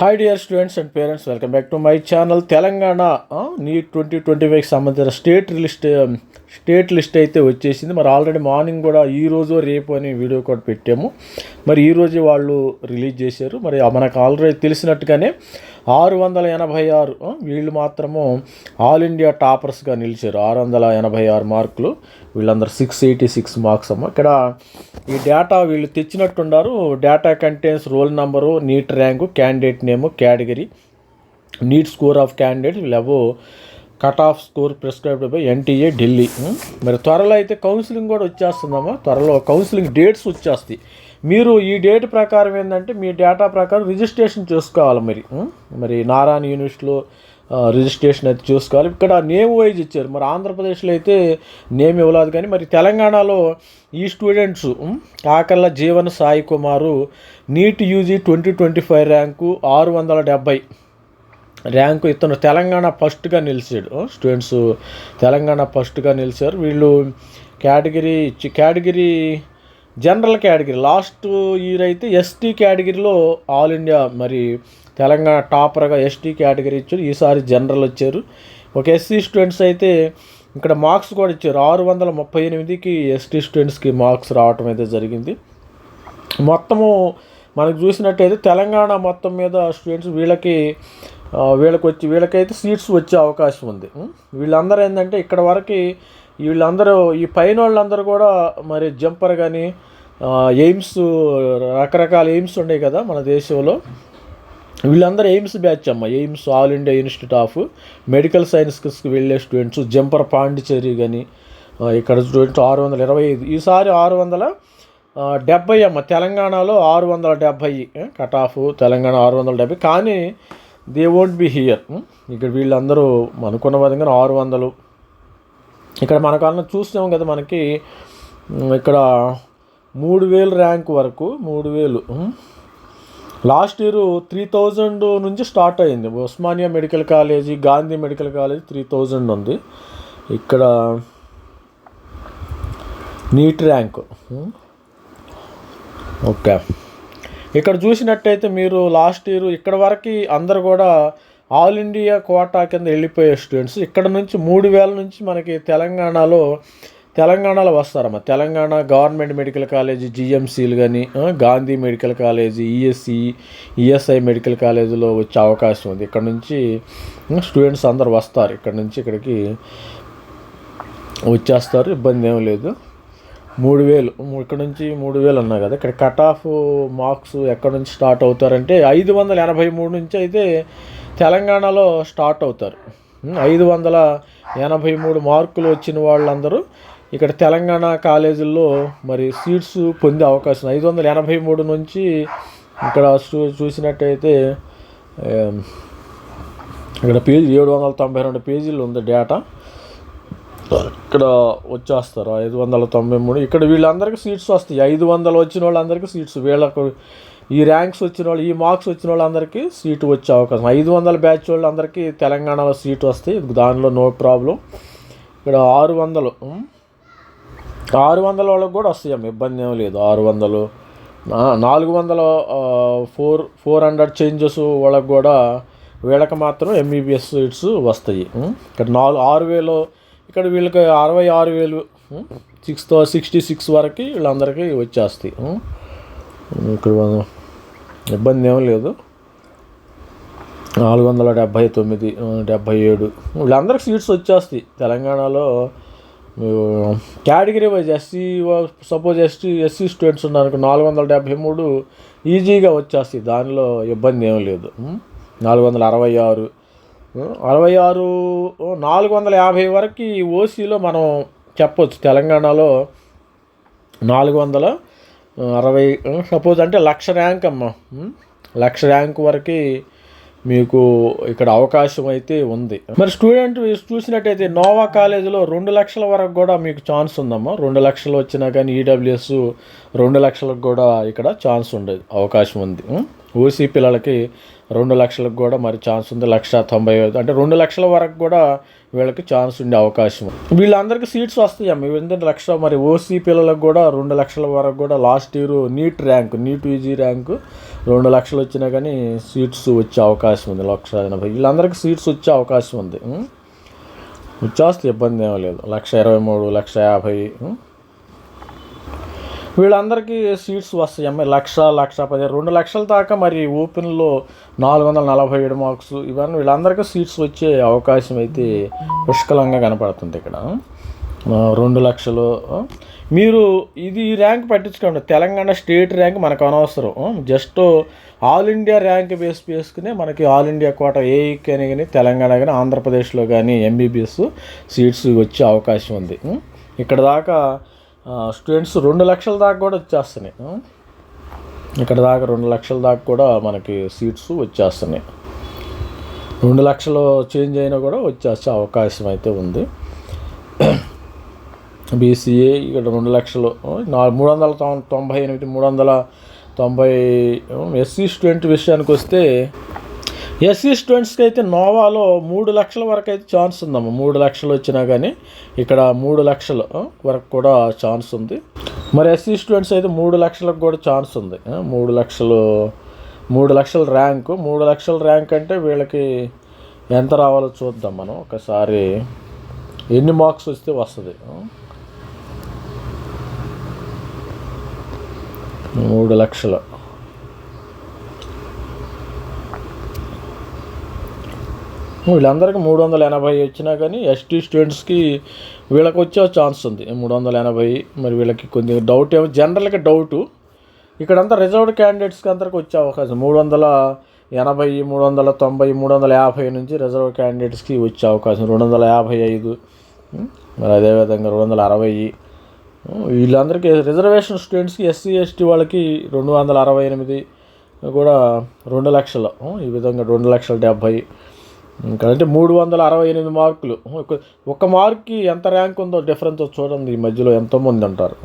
Hi dear students and parents welcome back to my channel Telangana NEET twenty twenty ఫైవ్కి సంబంధించిన state list state list అయితే వచ్చేసింది. మరి already morning కూడా ఈ రోజు రేపు అని వీడియో కూడా పెట్టాము. మరి ఈరోజే వాళ్ళు రిలీజ్ చేశారు. మరి మనకు ఆల్రెడీ తెలిసినట్టుగానే ఆరు వందల ఎనభై ఆరు వీళ్ళు మాత్రము ఆల్ ఇండియా టాపర్స్గా నిలిచారు. ఆరు వందల ఎనభై ఆరు మార్కులు. వీళ్ళందరూ సిక్స్ ఎయిటీ సిక్స్ మార్క్స్ అమ్మ. ఇక్కడ ఈ డేటా వీళ్ళు తెచ్చినట్టున్నారు data contents roll number NEET rank candidate name category NEET score of candidate level cut off score prescribed by NTA Delhi మరి త్వరలో అయితే కౌన్సిలింగ్ కూడా వచ్చేస్తుందమ్మా. త్వరలో కౌన్సిలింగ్ డేట్స్ వచ్చేస్తాయి. మీరు ఈ డేట్ ప్రకారం ఏంటంటే మీ డేటా ప్రకారం రిజిస్ట్రేషన్ చేసుకోవాలి మరి మరి నారాయణ యూనివర్సిటీలో రిజిస్ట్రేషన్ అయితే చూసుకోవాలి. ఇక్కడ నేమ్ వైజ్ ఇచ్చారు. మరి ఆంధ్రప్రదేశ్లో అయితే నేమ్ ఇవ్వలేదు కానీ మరి తెలంగాణలో ఈ స్టూడెంట్స్ ఉం, Kakarla Jeevan Sai Kumar NEET UG twenty twenty five rank ఆరు వందల డెబ్బై ర్యాంకు ఇతను తెలంగాణ ఫస్ట్గా నిలిచాడు. స్టూడెంట్స్ తెలంగాణ ఫస్ట్గా నిలిచారు. వీళ్ళు కేటగిరీ ఇచ్చి category general category last year అయితే ఎస్టీ కేటగిరీలో ఆల్ ఇండియా మరి తెలంగాణ టాపర్గా ఎస్టీ కేటగిరీ ఇచ్చారు. ఈసారి జనరల్ వచ్చారు. ఒక ఎస్సీ స్టూడెంట్స్ అయితే ఇక్కడ మార్క్స్ కూడా ఇచ్చారు. ఆరు వందల ముప్పై ఎనిమిదికి ఎస్టీ స్టూడెంట్స్కి మార్క్స్ రావటం అయితే జరిగింది. మొత్తము మనకు చూసినట్టయితే తెలంగాణ మొత్తం మీద స్టూడెంట్స్ వీళ్ళకి వీళ్ళకి వచ్చి వీళ్ళకైతే సీట్స్ వచ్చే అవకాశం ఉంది. వీళ్ళందరూ ఏంటంటే ఇక్కడ వరకు వీళ్ళందరూ ఈ పైన వాళ్ళందరూ కూడా మరి జంపర్ కానీ ఎయిమ్స్ రకరకాల ఎయిమ్స్ ఉన్నాయి కదా మన దేశంలో. వీళ్ళందరూ ఎయిమ్స్ బ్యాచ్ అమ్మ. AIIMS all India institute of medical సైన్స్కి వెళ్ళే స్టూడెంట్స్ జంపర్ పాండిచేరి కానీ ఇక్కడ స్టూడెంట్స్ ఆరు వందల ఇరవై ఐదు. ఈసారి ఆరు వందల డెబ్బై అమ్మ. తెలంగాణలో ఆరు వందల డెబ్బై కట్ ఆఫ్ తెలంగాణ ఆరు వందల డెబ్బై. కానీ దే వోంట్ బి హియర్. ఇక్కడ వీళ్ళందరూ అనుకున్న విధంగా ఆరు వందలు ఇక్కడ మనకు అన్న చూసాం కదా మనకి ఇక్కడ మూడు వేలు ర్యాంక్ వరకు మూడు వేలు లాస్ట్ ఇయర్ త్రీ థౌజండ్ నుంచి స్టార్ట్ అయింది. Osmania medical college Gandhi medical college three thousand ఉంది. ఇక్కడ నీట్ ర్యాంక్ ఓకే. ఇక్కడ చూసినట్టయితే మీరు లాస్ట్ ఇయర్ ఇక్కడ వరకు అందరు కూడా ఆల్ ఇండియా కోటా కింద వెళ్ళిపోయే స్టూడెంట్స్ ఇక్కడ నుంచి మూడు వేల నుంచి మనకి తెలంగాణలో తెలంగాణలో వస్తారమ్మా. తెలంగాణ గవర్నమెంట్ మెడికల్ కాలేజీ జిఎంసీలు కానీ Gandhi medical college ESC ESI medical కాలేజీలో వచ్చే అవకాశం ఉంది. ఇక్కడ నుంచి స్టూడెంట్స్ అందరు వస్తారు. ఇక్కడ నుంచి ఇక్కడికి వచ్చేస్తారు. ఇబ్బంది ఏం లేదు. మూడు వేలు. ఇక్కడ నుంచి మూడు వేలు అన్నా కదా. ఇక్కడ కట్ ఆఫ్ మార్క్స్ ఎక్కడ నుంచి స్టార్ట్ అవుతారంటే ఐదు వందల ఎనభై మూడు నుంచి అయితే తెలంగాణలో స్టార్ట్ అవుతారు. ఐదు వందల ఎనభై మూడు మార్కులు వచ్చిన వాళ్ళందరూ ఇక్కడ తెలంగాణ కాలేజీల్లో మరి సీట్స్ పొందే అవకాశం ఐదు వందల ఎనభై మూడు నుంచి ఇక్కడ చూ- చూసినట్టయితే ఇక్కడ పేజీ ఏడు వందల తొంభై రెండు పేజీలు ఉంది డేటా. ఇక్కడ వచ్చేస్తారు ఐదు వందల తొంభై మూడు. ఇక్కడ వీళ్ళందరికీ సీట్స్ వస్తాయి. ఐదు వందలు వచ్చిన వాళ్ళందరికీ సీట్స్. వీళ్ళకు ఈ ర్యాంక్స్ వచ్చిన వాళ్ళు ఈ మార్క్స్ వచ్చిన వాళ్ళందరికీ సీటు వచ్చే అవకాశం. ఐదు వందల బ్యాచ్ వాళ్ళందరికీ తెలంగాణలో సీటు వస్తాయి దానిలో నో ప్రాబ్లం. ఇక్కడ ఆరు వందలు ఆరు వందల వాళ్ళకి కూడా వస్తాయమ్మ ఇబ్బంది ఏం లేదు. ఆరు వందలు నాలుగు వందల ఫోర్ ఫోర్ హండ్రెడ్ చేంజెస్ వాళ్ళకి కూడా వీళ్ళకి మాత్రం ఎంబీబీఎస్ సీట్స్ వస్తాయి ఇక్కడ నాలుగు ఆరు వేలు ఇక్కడ వీళ్ళకి అరవై ఆరు వేలు సిక్స్ సిక్స్టీ సిక్స్ వరకు వీళ్ళందరికీ వచ్చేస్తాయి ఇక్కడ ఇబ్బంది ఏం లేదు. నాలుగు వందల డెబ్భై తొమ్మిది డెబ్భై ఏడు. వీళ్ళందరికి సీట్స్ వచ్చేస్తాయి. తెలంగాణలో category wise SC suppose ST SC students ఉన్నారు నాలుగు వందల డెబ్భై మూడు ఈజీగా వచ్చేస్తాయి. దానిలో ఇబ్బంది ఏం లేదు. నాలుగు వందల అరవై ఆరు. అరవై ఆరు నాలుగు వందల యాభై వరకు ఓసీలో మనం చెప్పొచ్చు. తెలంగాణలో నాలుగు వందల అరవై సపోజ్ అంటే లక్ష ర్యాంక్ అమ్మా. లక్ష ర్యాంక్ వరకు మీకు ఇక్కడ అవకాశం అయితే ఉంది. మరి స్టూడెంట్ చూసినట్టయితే నోవా కాలేజీలో రెండు లక్షల వరకు కూడా మీకు ఛాన్స్ ఉందమ్మా. రెండు లక్షలు వచ్చినా కానీ ఈడబ్ల్యూఎస్ రెండు లక్షలకు కూడా ఇక్కడ ఛాన్స్ ఉండేది అవకాశం ఉంది. ఓసీ పిల్లలకి రెండు లక్షలకు కూడా మరి ఛాన్స్ ఉంది లక్ష తొంభై ఐదు. అంటే రెండు లక్షల వరకు కూడా వీళ్ళకి ఛాన్స్ ఉండే అవకాశం ఉంది. వీళ్ళందరికీ సీట్స్ వస్తాయి అమ్మ. ఎందుకంటే లక్ష మరి ఓసీ పిల్లలకు కూడా రెండు లక్షల వరకు కూడా last year NEET rank NEET UG rank రెండు లక్షలు వచ్చినా కానీ సీట్స్ వచ్చే అవకాశం ఉంది లక్ష ఎనభై. వీళ్ళందరికీ సీట్స్ వచ్చే అవకాశం ఉంది. వచ్చేస్తే ఇబ్బంది ఏమీ లేదు. లక్ష ఇరవై మూడు లక్ష యాభై. వీళ్ళందరికీ సీట్స్ వస్తాయి. అమ్మాయి లక్ష లక్ష పది రెండు లక్షల దాకా మరి ఓపెన్లో నాలుగు వందల నలభై ఏడు మార్క్స్ ఇవన్నీ వీళ్ళందరికీ సీట్స్ వచ్చే అవకాశం అయితే పుష్కలంగా కనపడుతుంది ఇక్కడ. రెండు లక్షలు. మీరు ఇది ఈ ర్యాంక్ పట్టించుకోండి. తెలంగాణ స్టేట్ ర్యాంక్ మనకు అనవసరం. Just all India rank base చేసుకునే మనకి ఆల్ ఇండియా కోట ఏ అని కానీ తెలంగాణ కానీ ఆంధ్రప్రదేశ్లో కానీ ఎంబీబీఎస్ సీట్స్ వచ్చే అవకాశం ఉంది. ఇక్కడ దాకా స్టూడెంట్స్ రెండు లక్షల దాకా కూడా వచ్చేస్తున్నాయి. ఇక్కడ దాకా రెండు లక్షల దాకా కూడా మనకి సీట్స్ వచ్చేస్తున్నాయి. రెండు లక్షలు చేంజ్ అయినా కూడా వచ్చేసే అవకాశం అయితే ఉంది. బీసీఏ ఇక్కడ రెండు లక్షలు మూడు వందల తొంభై ఎనిమిది మూడు వందల తొంభై ఎస్సీ స్టూడెంట్ విషయానికి వస్తే ఎస్సీ స్టూడెంట్స్కి అయితే నోవాలో మూడు లక్షల వరకు అయితే ఛాన్స్ ఉందమ్మా. మూడు లక్షలు వచ్చినా కానీ ఇక్కడ మూడు లక్షల వరకు కూడా ఛాన్స్ ఉంది. మరి ఎస్సీ స్టూడెంట్స్ అయితే మూడు లక్షలకు కూడా ఛాన్స్ ఉంది. మూడు లక్షలు మూడు లక్షల ర్యాంకు. మూడు లక్షల ర్యాంక్ అంటే వీళ్ళకి ఎంత రావాలో చూద్దాం మనం. ఒకసారి ఎన్ని మార్క్స్ వస్తే వస్తుంది? మూడు లక్షలు. వీళ్ళందరికీ మూడు వందల ఎనభై వచ్చినా కానీ ఎస్టీ స్టూడెంట్స్కి వీళ్ళకి వచ్చే ఛాన్స్ ఉంది. మూడు వందల ఎనభై మరి వీళ్ళకి కొంచెం డౌట్ ఏమో జనరల్గా డౌటు ఇక్కడంతా రిజర్వ్డ్ క్యాండిడేట్స్కి అందరికి వచ్చే అవకాశం. మూడు వందల ఎనభై మూడు వందల తొంభై మూడు వందల యాభై నుంచి రిజర్వ్ క్యాండిడేట్స్కి వచ్చే అవకాశం. రెండు వందల యాభై ఐదు మరి అదేవిధంగా రెండు వందల అరవై. వీళ్ళందరికీ రిజర్వేషన్ స్టూడెంట్స్కి ఎస్సీ ఎస్టీ వాళ్ళకి రెండు వందల అరవై ఎనిమిది కూడా రెండు లక్షలు. ఈ విధంగా రెండు లక్షల డెబ్భై. ఇంకా అంటే మూడు వందల అరవై ఎనిమిది మార్కులు. ఒక- మార్క్కి ఎంత ర్యాంక్ ఉందో డిఫరెన్స్ చూడండి ఈ మధ్యలో ఎంతోమంది ఉంటారు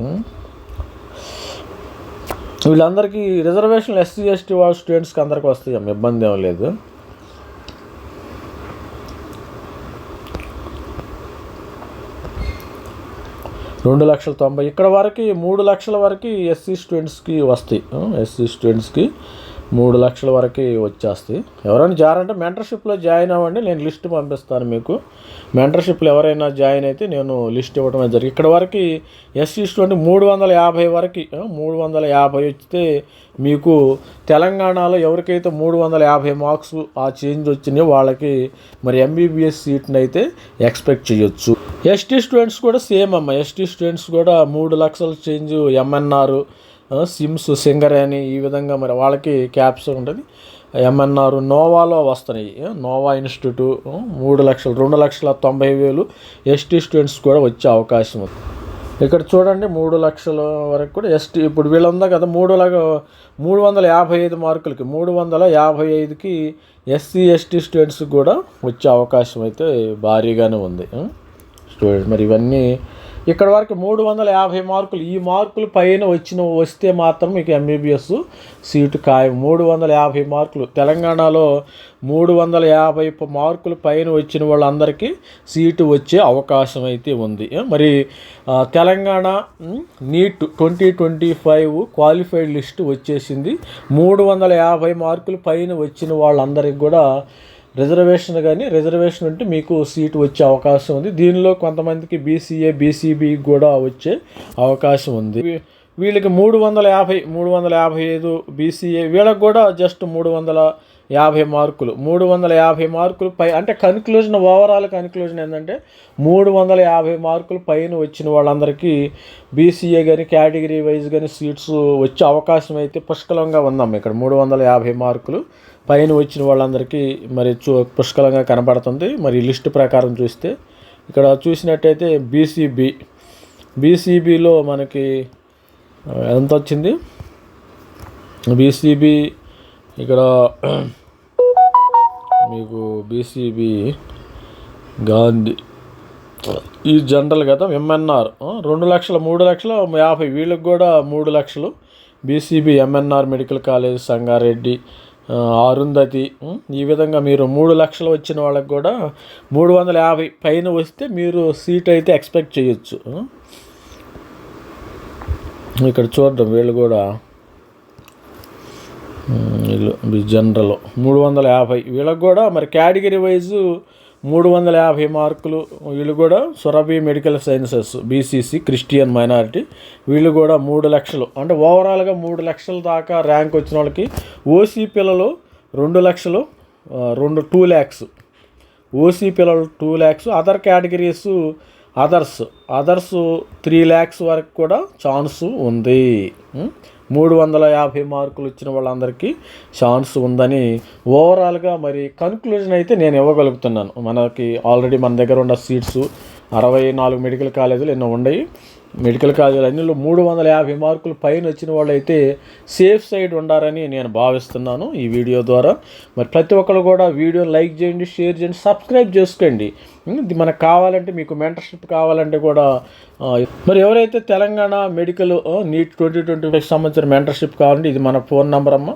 వీళ్ళందరికీ రిజర్వేషన్ ఎస్సీ ఎస్టీ వాళ్ళ స్టూడెంట్స్కి అందరికీ వస్తాయి అమ్మ, ఇబ్బంది ఏం లేదు. రెండు లక్షల తొంభై ఇక్కడ వరకు మూడు లక్షల వరకు ఎస్సీ స్టూడెంట్స్కి వస్తాయి. ఎస్సీ స్టూడెంట్స్కి మూడు లక్షల వరకు వచ్చేస్తాయి. ఎవరైనా జారంటే మెంటర్షిప్లో జాయిన్ అవ్వండి నేను లిస్ట్ పంపిస్తాను మీకు. మెంటర్షిప్లో ఎవరైనా జాయిన్ అయితే నేను లిస్ట్ ఇవ్వడం జరిగింది ఇక్కడ వరకు ఎస్సీ స్టూడెంట్ మూడు వందల యాభై వరకు మూడు వందల యాభై వస్తే మీకు తెలంగాణలో ఎవరికైతే మూడు వందల యాభై మార్క్స్ ఆ చేంజ్ వచ్చినాయో వాళ్ళకి మరి ఎంబీబీఎస్ సీట్ని అయితే ఎక్స్పెక్ట్ చేయొచ్చు. ఎస్టీ స్టూడెంట్స్ కూడా సేమ్ అమ్మ ఎస్టీ స్టూడెంట్స్ కూడా మూడు లక్షల చేంజ్ ఎంఎన్ఆర్ సిమ్స్ సింగర్ అని ఈ విధంగా మరి వాళ్ళకి క్యాప్స్ ఉంటుంది. ఎంఎన్ఆర్ నోవాలో వస్తున్నాయి. నోవా ఇన్స్టిట్యూట్ మూడు లక్షలు రెండు లక్షల తొంభై వేలు ఎస్టీ స్టూడెంట్స్ కూడా వచ్చే అవకాశం ఉంది. ఇక్కడ చూడండి మూడు లక్షల వరకు కూడా ఎస్టీ ఇప్పుడు వీళ్ళు ఉందా కదా మూడు లక్ష మూడు వందల యాభై ఐదు మార్కులకి మూడు వందల యాభై ఐదుకి ఎస్సీ ఎస్టీ స్టూడెంట్స్ కూడా వచ్చే అవకాశం అయితే భారీగానే ఉంది. స్టూడెంట్ మరి ఇవన్నీ ఇక్కడ వరకు మూడు వందల యాభై మార్కులు. ఈ మార్కులు పైన వచ్చిన వస్తే మాత్రం మీకు ఎంబీబీఎస్ సీటు ఖాయం. మూడు వందల యాభై మార్కులు. తెలంగాణలో మూడు వందల యాభై మార్కులు పైన వచ్చిన వాళ్ళందరికీ సీటు వచ్చే అవకాశం అయితే ఉంది. మరి Telangana NEET twenty twenty five qualified list వచ్చేసింది. మూడు వందల యాభై మార్కులు పైన వచ్చిన వాళ్ళందరికీ కూడా రిజర్వేషన్ కానీ రిజర్వేషన్ ఉంటే మీకు సీటు వచ్చే అవకాశం ఉంది. దీనిలో కొంతమందికి బీసీఏ బీసీబీ కూడా వచ్చే అవకాశం ఉంది. వీళ్ళకి మూడు వందల యాభై మూడు వందల యాభై ఐదు బీసీఏ వీళ్ళకి కూడా జస్ట్ మూడు వందల యాభై మార్కులు. మూడు వందల యాభై మార్కులు పై అంటే కన్క్లూజన్ ఓవరాల్ కన్క్లూజన్ ఏంటంటే మూడు వందల యాభై మార్కులు పైన వచ్చిన వాళ్ళందరికీ బీసీఏ కానీ కేటగిరీ వైజ్ కానీ సీట్స్ వచ్చే అవకాశం అయితే పుష్కలంగా ఉందమ్మ ఇక్కడ. మూడు వందల యాభై మార్కులు పైన వచ్చిన వాళ్ళందరికీ మరి చూ పుష్కలంగా కనబడుతుంది. మరి లిస్ట్ ప్రకారం చూస్తే ఇక్కడ చూసినట్టయితే బీసీబీ బీసీబీలో మనకి ఎంత వచ్చింది? బీసీబీ ఇక్కడ మీకు బీసీబీ గాంధీ ఈ జనరల్ కదా ఎంఎన్ఆర్ రెండు లక్షల మూడు లక్షల యాభై వీళ్ళకి కూడా మూడు లక్షలు. BCB MNR medical college Sangareddy Arundhati ఈ విధంగా మీరు మూడు లక్షలు వచ్చిన వాళ్ళకి కూడా మూడు వందల యాభై పైన వస్తే మీరు సీట్ అయితే ఎక్స్పెక్ట్ చేయొచ్చు ఇక్కడ చూద్దాం వీళ్ళు కూడా వీళ్ళు జనరల్ మూడు వందల యాభై. వీళ్ళకి కూడా మరి కేటగిరీ వైజు మూడు వందల యాభై మార్కులు. వీళ్ళు కూడా Surabhi medical sciences BCC Christian minority. వీళ్ళు కూడా మూడు లక్షలు. అంటే ఓవరాల్గా మూడు లక్షల దాకా ర్యాంక్ వచ్చిన వాళ్ళకి ఓసీ పిల్లలు రెండు లక్షలు రెండు టూ ల్యాక్స్. ఓసీ పిల్లలు two lakhs. Other categories others. Others three lakhs వరకు కూడా ఛాన్స్ ఉంది. మూడు వందల యాభై మార్కులు వచ్చిన వాళ్ళందరికీ ఛాన్స్ ఉందని ఓవరాల్గా మరి కన్క్లూజన్ అయితే నేను ఇవ్వగలుగుతున్నాను. మనకి ఆల్రెడీ మన దగ్గర ఉన్న సీట్స్ అరవై నాలుగు మెడికల్ కాలేజీలు ఎన్నో ఉన్నాయి. మెడికల్ కాలేజీలు అన్నిలో మూడు వందల యాభై మార్కులు పైన వచ్చిన వాళ్ళు అయితే సేఫ్ సైడ్ ఉండారని నేను భావిస్తున్నాను ఈ వీడియో ద్వారా. మరి ప్రతి ఒక్కరు కూడా వీడియోని లైక్ చేయండి షేర్ చేయండి సబ్స్క్రైబ్ చేసుకోండి. ఇది మనకు కావాలంటే మీకు మెంటర్షిప్ కావాలంటే కూడా మరి ఎవరైతే Telangana medical NEET twenty twenty five సంబంధించిన మెంటర్షిప్ కావాలంటే ఇది మన ఫోన్ నెంబర్ అమ్మ.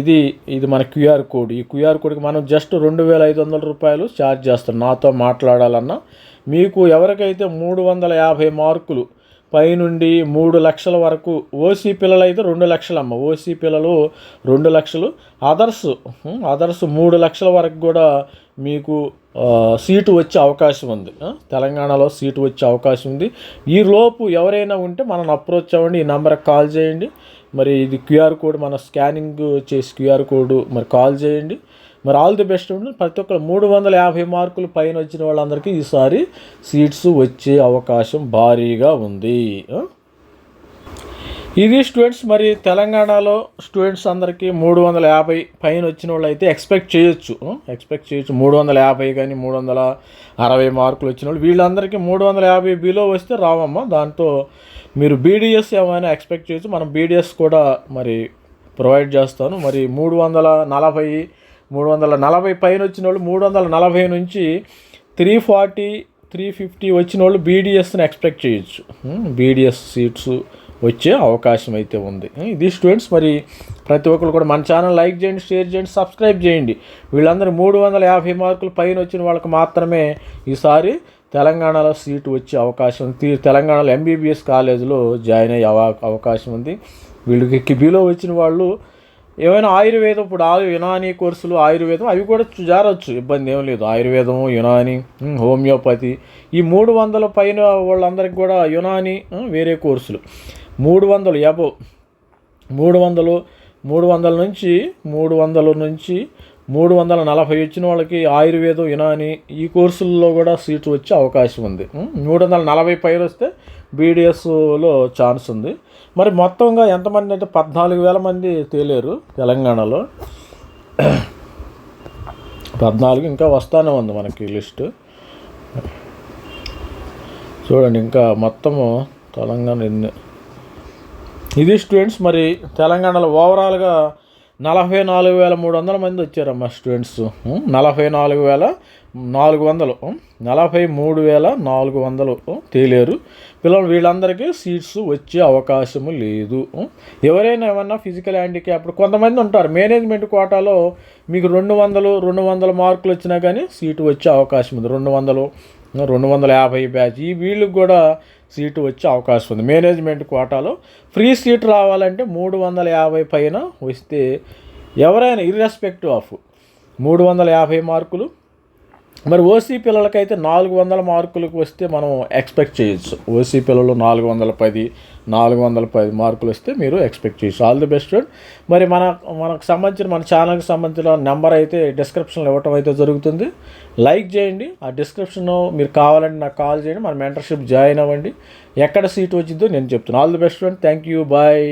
ఇది ఇది మన క్యూఆర్ కోడ్. ఈ క్యూఆర్ కోడ్కి మనం జస్ట్ రెండు వేల ఐదు వందల రూపాయలు ఛార్జ్ చేస్తాం. నాతో మాట్లాడాలన్నా. మీకు ఎవరికైతే మూడు వందల యాభై మార్కులు పైనుండి మూడు లక్షల వరకు ఓసీ పిల్లలు అయితే రెండు లక్షలు అమ్మ ఓసీ పిల్లలు రెండు లక్షలు. అదర్స్ అదర్స్ మూడు లక్షల వరకు కూడా మీకు సీటు వచ్చే అవకాశం ఉంది. తెలంగాణలో సీటు వచ్చే అవకాశం ఉంది. ఈ లోపు ఎవరైనా ఉంటే మనల్ని అప్రోచ్ అవ్వండి. ఈ నెంబర్కి కాల్ చేయండి. మరి ఇది క్యూఆర్ కోడ్ మన స్కానింగ్ చేసి క్యూఆర్ కోడ్ మరి కాల్ చేయండి. మరి ఆల్ ది బెస్ట్ ఉంటుంది ప్రతి ఒక్కరు మూడు వందల యాభై మార్కులు పైన వచ్చిన వాళ్ళందరికీ ఈసారి సీట్స్ వచ్చే అవకాశం భారీగా ఉంది. ఇది స్టూడెంట్స్ మరి తెలంగాణలో స్టూడెంట్స్ అందరికీ మూడు వందల యాభై పైన వచ్చిన వాళ్ళు అయితే ఎక్స్పెక్ట్ చేయొచ్చు. ఎక్స్పెక్ట్ చేయొచ్చు. మూడు వందల యాభై కానీ మూడు వందల అరవై మార్కులు వచ్చిన వాళ్ళు. వీళ్ళందరికీ మూడు వందల యాభై బిలో వస్తే రావమ్మ. దాంతో మీరు బీడిఎస్ ఏమైనా ఎక్స్పెక్ట్ చేయొచ్చు. మనం బీడిఎస్ కూడా మరి ప్రొవైడ్ చేస్తాను. మరి మూడు వందల నలభై మూడు వందల నలభై పైన వచ్చిన వాళ్ళు మూడు వందల నలభై నుంచి త్రీ ఫార్టీ త్రీ ఫిఫ్టీ వచ్చిన వాళ్ళు బీడిఎస్ని ఎక్స్పెక్ట్ చేయొచ్చు. బీడిఎస్ సీట్స్ వచ్చే అవకాశం అయితే ఉంది ఇది స్టూడెంట్స్ మరి ప్రతి ఒక్కరు కూడా మన ఛానల్ లైక్ చేయండి షేర్ చేయండి సబ్స్క్రైబ్ చేయండి. వీళ్ళందరూ మూడు వందల యాభై మార్కులు పైన వచ్చిన వాళ్ళకి మాత్రమే ఈసారి తెలంగాణలో సీటు వచ్చే అవకాశం ఉంది తీ- తెలంగాణలో ఎంబీబీఎస్ కాలేజీలో జాయిన్ అయ్యే అవకాశం ఉంది. వీళ్ళకి కిబీలో వచ్చిన వాళ్ళు ఏమైనా ఆయుర్వేదం ఇప్పుడు ఆయు యునాని కోర్సులు ఆయుర్వేదం అవి కూడా జారవచ్చు జారొచ్చు. ఇబ్బంది ఏం లేదు. ఆయుర్వేదము యునాని హోమియోపతి. ఈ మూడు వందల పైన వాళ్ళందరికీ కూడా యునాని వేరే కోర్సులు. మూడు వందలు యాభో మూడు వందలు మూడు వందల నుంచి మూడు వందల నుంచి మూడు వందల నలభై వచ్చిన వాళ్ళకి ఆయుర్వేదం యునాని ఈ కోర్సుల్లో కూడా సీట్లు వచ్చే అవకాశం ఉంది. మూడు వందల నలభై పైరు వస్తే బీడిఎస్లో ఛాన్స్ ఉంది. మరి మొత్తంగా ఎంతమంది అంటే పద్నాలుగు వేల మంది తేలేరు తెలంగాణలో. పద్నాలుగు ఇంకా వస్తానే ఉంది మనకి లిస్టు. చూడండి ఇంకా మొత్తము తెలంగాణ ఇది స్టూడెంట్స్ మరి తెలంగాణలో ఓవరాల్గా నలభై నాలుగు వేల మూడు వందల మంది వచ్చారమ్మా స్టూడెంట్స్. నలభై నాలుగు వేల నాలుగు వందలు. నలభై మూడు వేల నాలుగు వందలు తేలేరు. పిల్లలు వీళ్ళందరికీ సీట్స్ వచ్చే అవకాశము లేదు. ఎవరైనా ఏమన్నా ఫిజికల్ హ్యాండిక్యాప్డ్ కొంతమంది ఉంటారు. మేనేజ్మెంట్ కోటాలో మీకు రెండు వందలు రెండు వందల మార్కులు వచ్చినా కానీ సీటు వచ్చే అవకాశం ఉంది. రెండు వందలు రెండు వందల యాభై బ్యాచ్. ఈ వీళ్ళకి కూడా సీటు వచ్చే అవకాశం ఉంది. మేనేజ్మెంట్ కోటాలో ఫ్రీ సీట్ రావాలంటే మూడు వందల యాభై పైన వస్తే ఎవరైనా ఇర్రెస్పెక్టివ్ ఆఫ్ మూడు వందల యాభై మార్కులు మరి ఓసీ పిల్లలకైతే నాలుగు వందల మార్కులకు వస్తే మనం ఎక్స్పెక్ట్ చేయొచ్చు. ఓసీ పిల్లలు నాలుగు వందల పది నాలుగు వందల పది మార్కులు వస్తే మీరు ఎక్స్పెక్ట్ చేయొచ్చు. ఆల్ ది బెస్ట్ మరి మన మనకు సంబంధించిన మన ఛానల్కి సంబంధించిన నెంబర్ అయితే డిస్క్రిప్షన్లో ఇవ్వటం అయితే జరుగుతుంది. లైక్ చేయండి. ఆ డిస్క్రిప్షన్ మీరు కావాలంటే నాకు కాల్ చేయండి. మన మెంటర్షిప్ జాయిన్ అవ్వండి. ఎక్కడ సీట్ వచ్చిందో నేను చెప్తున్నాను all the best thank you bye.